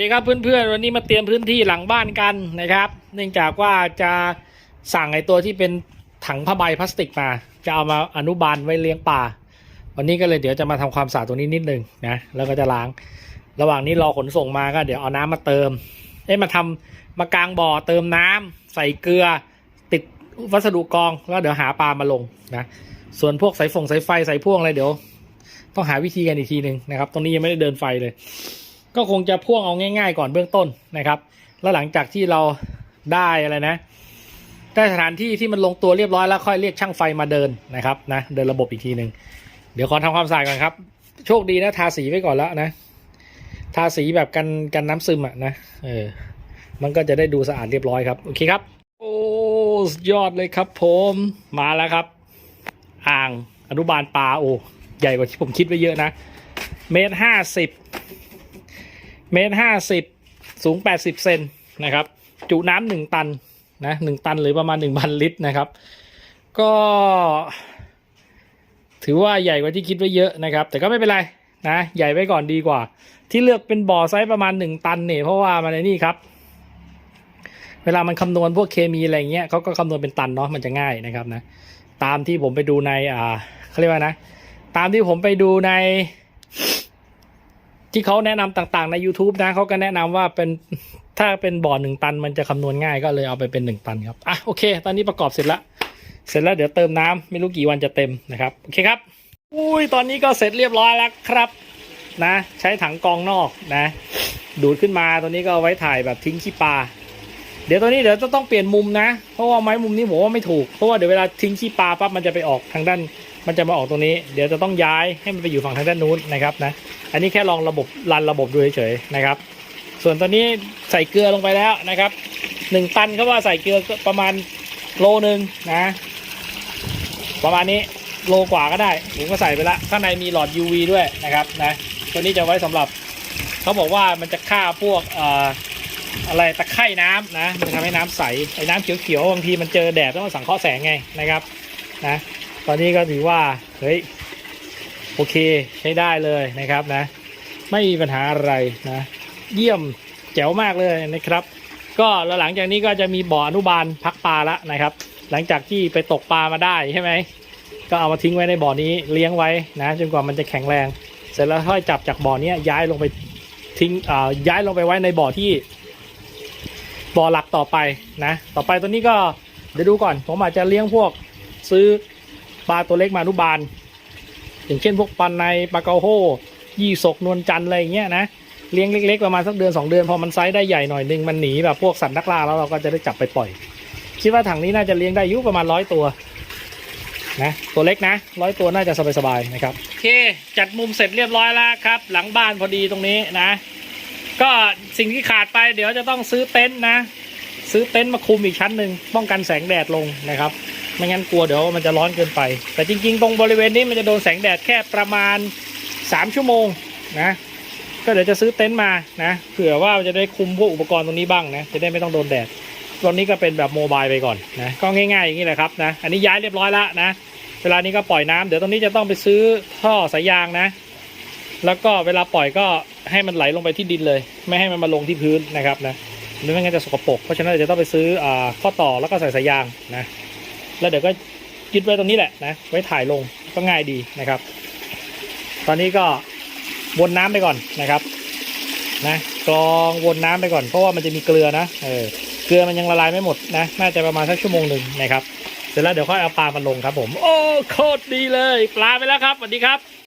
ดีครับเพื่อนๆวันนี้มาเตรียมพื้นที่หลังบ้านกันนะครับ เนื่องจากว่าจะสั่งไอตัวที่เป็นถังผ้าใบพลาสติกมา จะเอามาอนุบาลไว้เลี้ยงปลาวันนี้ก็เลยเดี๋ยวจะมาทำความสะอาดตรงนี้นิดนึงนะแล้วก็จะล้าง ระหว่างนี้รอขนส่งมาก็เดี๋ยวเอาน้ำมาเติมเอ้มาทำมากลางบ่อเติมน้ำใส่เกลือ ติดวัสดุกรองแล้วเดี๋ยวหาปลามาลงนะส่วนพวกสายฟงสายไฟสายพ่วงอะไรเดี๋ยว ต้องหาวิธีกันอีกทีหนึ่งนะครับตรงนี้ยังไม่ได้เดินไฟเลย ก็คงจะพ่วงเอาง่าย ๆ ก่อนเบื้องต้นนะครับ แล้วหลังจากที่เราได้อะไรนะได้สถานที่ที่มันลงตัวเรียบร้อยแล้วค่อยเรียกช่างไฟมาเดินนะครับนะเดินระบบอีกทีหนึ่งเดี๋ยวขอทำความสะอาดก่อนครับ โชคดีนะทาสีไว้ก่อนแล้วนะ ทาสีแบบกันกันน้ำซึมอะนะเออมันก็จะได้ดูสะอาดเรียบร้อยครับโอเคครับ โอ้สยอดเลยครับ ผมมาแล้วครับ อ่างอนุบาลปลาโอ้ใหญ่กว่าที่ผมคิดไว้เยอะนะเมตรห้าสิบ เมตรห้าสิบสูงแปดสิบเซนนะครับ จุน้ำหนึ่งตันนะหนึ่งตันหรือประมาณหนึ่งพันลิตรนะครับ ก็ ถือว่าใหญ่กว่าที่คิดไว้เยอะนะครับ แต่ก็ไม่เป็นไรนะใหญ่ไว้ก่อนดีกว่า ที่เลือกเป็นบ่อไซส์ประมาณหนึ่งตันเนี่ยเพราะว่ามันในนี่ครับ เวลามันคำนวณพวกเคมีอะไรเงี้ยเขาก็คำนวณเป็นตันเนาะมันจะง่ายนะครับนะตามที่ผมไปดูในอ่าเขาเรียกว่านะ ตามที่ผมไปดูใน ที่เขาแนะนำต่างๆใน YouTube นะเขาก็แนะนำว่าเป็นถ้าเป็นบ่อหนึ่งตัน มันจะคำนวณง่ายก็เลยเอาไปเป็นหนึ่งตันครับอะโอเค ตอนนี้ประกอบเสร็จแล้วเสร็จแล้วเดี๋ยวเติมน้ำไม่รู้กี่วันจะเต็มนะครับโอเคครับอุ้ยตอนนี้ก็เสร็จเรียบร้อยแล้วครับนะ ใช้ถังกองนอกนะ ดูดขึ้นมาตัวนี้ก็เอาไว้ถ่ายแบบทิ้งขี้ปลาเดี๋ยวตัวนี้เดี๋ยวจะต้องเปลี่ยนมุมนะ เพราะว่าไม้มุมนี้ผมว่าไม่ถูกเพราะว่าเดี๋ยวเวลาทิ้งขี้ปลาปั๊บมันจะไปออกทางด้าน มันจะมาออกตรงนี้ เดี๋ยวจะต้องย้ายให้มันไปอยู่ฝั่งทางด้านนู้นนะครับนะ อันนี้แค่ลองระบบรันระบบดูเฉยๆนะครับ ส่วนตอนนี้ใส่เกลือลงไปแล้วนะครับหนึ่งตันเขาว่าใส่เกลือก็ประมาณโลหนึ่งนะ ประมาณนี้โลกว่าก็ได้ผมก็ใส่ไปละข้างในมีหลอด UV ด้วยนะครับนะตัวนี้จะไว้สำหรับเขาบอกว่ามันจะฆ่าพวกออะไรตะไคร่น้ำนะมันทำให้น้ำใสไอ้น้ำเขียวๆบางทีมันเจอแดดแล้วมันสังเคราะห์แสงไงนะครับนะ ตอนนี้ก็ถือว่า เฮ้ย โอเคใช้ได้เลยนะครับนะ ไม่มีปัญหาอะไรนะ เยี่ยมแจ๋วมากเลยนะครับ ก็แล้วหลังจากนี้ก็จะมีบ่ออนุบาลพักปลาละนะครับ หลังจากที่ไปตกปลามาได้ใช่ไหมก็เอามาทิ้งไว้ในบ่อนี้เลี้ยงไว้นะจนกว่ามันจะแข็งแรง เสร็จแล้วค่อยจับจากบ่อนี้ย้ายลงไปทิ้งอ่าย้ายลงไปไว้ในบ่อที่บ่อหลักต่อไปนะ ต่อไปตัวนี้ก็เดี๋ยวดูก่อนผมอาจจะเลี้ยงพวกซื้อ ปลาตัวเล็กมาอนุบาล อย่างเช่นพวกปลาในปลาเกาโฮยี่สกนวลจันทร์อะไรอย่างเงี้ยนะเลี้ยงเล็กๆประมาณสักเดือนสองเดือนพอมันไซส์ได้ใหญ่หน่อยนึงมันหนีแบบพวกสัตว์นักล่าแล้วเราก็จะได้จับไปปล่อย คิดว่าถังนี้น่าจะเลี้ยงได้ยุประมาณร้อยตัวนะตัวเล็กนะร้อยตัวน่าจะสบายๆนะครับโอเคจัดมุมเสร็จเรียบร้อยแล้วครับ หลังบ้านพอดีตรงนี้นะ ก็สิ่งที่ขาดไปเดี๋ยวจะต้องซื้อเต็นท์นะ ซื้อเต็นท์มาคุมอีกชั้นหนึ่งป้องกันแสงแดดลงนะครับ ไม่งั้นกลัวเดี๋ยวมันจะร้อนเกินไป แต่จริง ๆ ตรงบริเวณนี้มันจะโดนแสงแดดแค่ประมาณ 3 ชั่วโมงนะ ก็เดี๋ยวจะซื้อเต็นท์มานะเผื่อว่าจะได้คุมพวกอุปกรณ์ตรงนี้บ้างนะจะได้ไม่ต้องโดนแดดตอนนี้ก็เป็นแบบโมบายไปก่อนนะก็ง่ายๆอย่างนี้แหละครับนะอันนี้ย้ายเรียบร้อยแล้วนะเวลานี้ก็ปล่อยน้ำเดี๋ยวตรงนี้จะต้องไปซื้อท่อสายยางนะ แล้วก็เวลาปล่อยก็ให้มันไหลลงไปที่ดินเลย ไม่ให้มันมาลงที่พื้นนะครับนะไม่งั้นจะสกปรกเพราะฉะนั้นจะต้องไปซื้ออข้อต่อแล้วก็ใส่สายยางนะ แล้วเดี๋ยวก็ยึดไว้ตรงนี้แหละนะ ไว้ถ่ายลงก็ง่ายดีนะครับ ตอนนี้ก็วนน้ำไปก่อนนะครับนะกรองวนน้ำไปก่อนเพราะว่ามันจะมีเกลือนะเออเกลือมันยังละลายไม่หมดนะ น่าจะประมาณสักชั่วโมงหนึ่งนะครับ เสร็จแล้วเดี๋ยวค่อยเอาปลามาลงครับผม โอ้โคตรดีเลย ปลาไปแล้วครับสวัสดีครับ